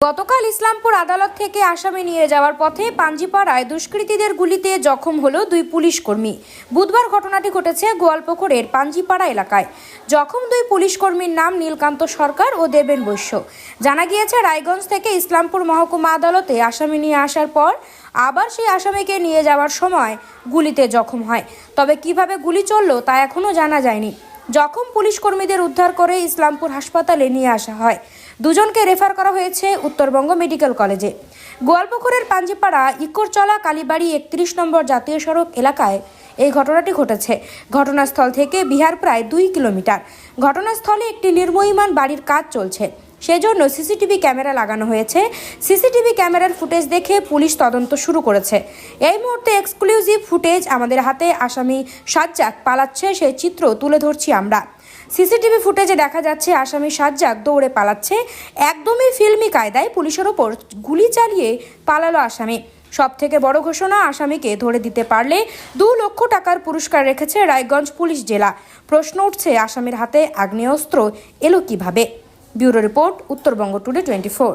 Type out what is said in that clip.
গতকাল ইসলামপুর আদালত থেকে আসামি নিয়ে যাওয়ার পথে পাঞ্জিপাড়ায় দুষ্কৃতীদের গুলিতে জখম হলো দুই পুলিশ কর্মী। বুধবার ঘটনাটি ঘটেছে গোয়ালপুকুরের পাঞ্জিপাড়া এলাকায়। জখম দুই পুলিশ কর্মীর নাম নীলকান্ত সরকার ও দেবেন বৈশ্য। জানা গিয়েছে, রায়গঞ্জ থেকে ইসলামপুর মহকুমা আদালতে আসামি নিয়ে আসার পর আবার সেই আসামিকে নিয়ে যাওয়ার সময় গুলিতে জখম হয়। তবে কীভাবে গুলি চলল তা এখনও জানা যায়নি। জখম পুলিশ কর্মীদের উদ্ধার করে ইসলামপুর হাসপাতালে নিয়ে আসা হয়। দুজনকে রেফার করা হয়েছে উত্তরবঙ্গ মেডিকেল কলেজে। গোয়ালপুকুরের পাঞ্জিপাড়া ইকোরচলা কালীবাড়ি একত্রিশ নম্বর জাতীয় সড়ক এলাকায় এই ঘটনাটি ঘটেছে। ঘটনাস্থল থেকে বিহার প্রায় দুই কিলোমিটার। ঘটনাস্থলে একটি নির্ময়ীমান বাড়ির কাজ চলছে। সেজন্য সিসিটিভি ক্যামেরা লাগানো হয়েছে। সিসিটিভি ক্যামেরার ফুটেজ দেখে পুলিশ তদন্ত শুরু করেছে। এই মুহূর্তে এক্সক্লুসিভ ফুটেজ আমাদের হাতে। আসামি সাজ্জাক পালাচ্ছে সেই চিত্র তুলে ধরছি আমরা। সিসিটিভি ফুটেজে দেখা যাচ্ছে আসামি সাজ্জাক দৌড়ে পালাচ্ছে। একদমই ফিল্মি কায়দায় পুলিশের ওপর গুলি চালিয়ে পালালো আসামি। সব থেকে বড় ঘোষণা, আসামিকে ধরে দিতে পারলে দু লক্ষ টাকার পুরস্কার রেখেছে রায়গঞ্জ পুলিশ জেলা। প্রশ্ন উঠছে আসামির হাতে আগ্নেয়াস্ত্র এলো কীভাবে? Bureau report Uttarbanga today twenty four.